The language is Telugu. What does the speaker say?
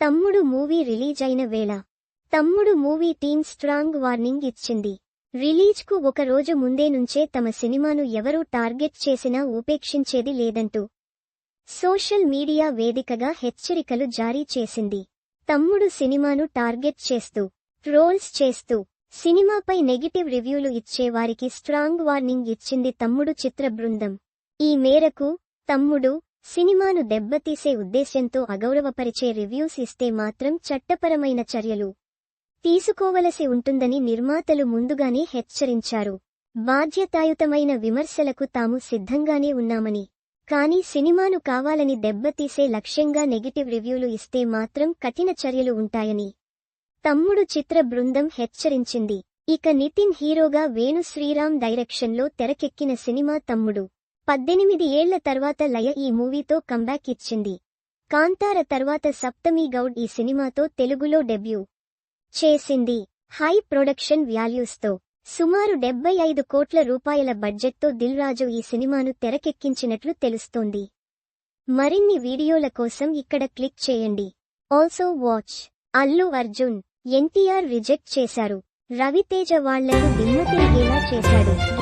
తమ్ముడు మూవీ రిలీజ్ అయిన వేళ. తమ్ముడు మూవీ టీమ్ స్ట్రాంగ్ వార్నింగ్ ఇచ్చింది. రిలీజ్కు ఒక రోజు ముందే నుంచే తమ సినిమాను ఎవరూ టార్గెట్ చేసినా ఉపేక్షించేది లేదంటూ. సోషల్ మీడియా వేదికగా హెచ్చరికలు జారీ చేసింది. తమ్ముడు సినిమాను టార్గెట్ చేస్తూ ట్రోల్స్ చేస్తూ సినిమాపై నెగిటివ్ రివ్యూలు ఇచ్చే వారికి స్ట్రాంగ్ వార్నింగ్ ఇచ్చింది తమ్ముడు చిత్ర బృందం. ఈ మేరకు తమ్ముడు సినిమాను దెబ్బతీసే ఉద్దేశ్యంతో అగౌరవపరిచే రివ్యూస్ ఇస్తే మాత్రం చట్టపరమైన చర్యలు తీసుకోవలసి ఉంటుందని నిర్మాతలు ముందుగానే హెచ్చరించారు. బాధ్యతాయుతమైన విమర్శలకు తాము సిద్ధంగానే ఉన్నామని. కానీ సినిమాను కావాలని దెబ్బతీసే లక్ష్యంగా నెగిటివ్ రివ్యూలు ఇస్తే మాత్రం కఠిన చర్యలు ఉంటాయని తమ్ముడు చిత్ర బృందం హెచ్చరించింది. ఇక నితిన్ హీరోగా వేణు శ్రీరామ్ డైరెక్షన్లో తెరకెక్కిన సినిమా తమ్ముడు. పద్దెనిమిది ఏళ్ళ తర్వాత లయ ఈ మూవీతో కంబ్యాక్ ఇచ్చింది. కాంతార తర్వాత సప్తమి గౌడ్ ఈ సినిమాతో తెలుగులో డెబ్యూ చేసింది. హై ప్రొడక్షన్ వ్యాల్యూస్తో సుమారు డెబ్బై ఐదు కోట్ల రూపాయల బడ్జెట్తో దిల్ రాజు ఈ సినిమాను తెరకెక్కించినట్లు తెలుస్తోంది. మరిన్ని వీడియోల కోసం ఇక్కడ క్లిక్ చేయండి. Also watch. Allu Arjun N T R reject చేశారు. రవితేజ వాళ్ళను దిమ్మ తిరిగేలా చేశాడు.